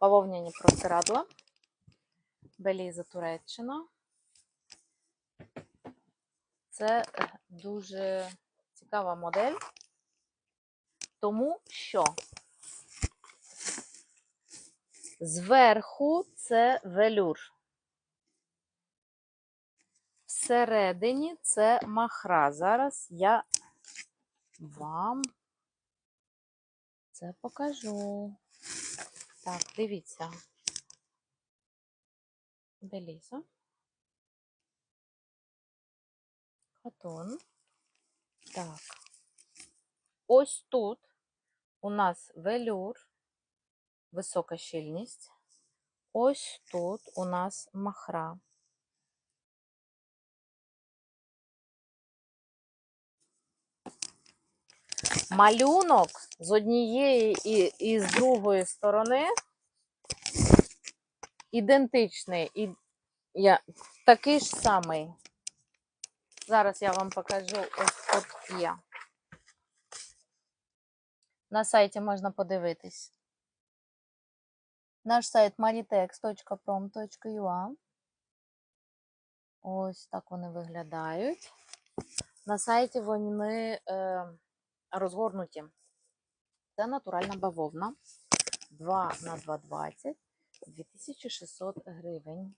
Бавовняні простирадла. Беліза Туреччина. Це е, дуже цікава модель, тому що зверху це велюр. Всередині це махра. Зараз я вам це покажу. Так, дивіться. Беліза. Катон. Так. Ось тут у нас велюр, висока щільність. Ось тут у нас махра. Малюнок з однієї і, і з другої сторони ідентичний. І я, такий ж самий. Зараз я вам покажу ось от є. На сайті можна подивитись. Наш сайт maritex.prom.ua. Ось так вони виглядають. На сайті вони е, розгорнуті. Це натуральна бавовна. 2 на 2,20, 2600 гривень.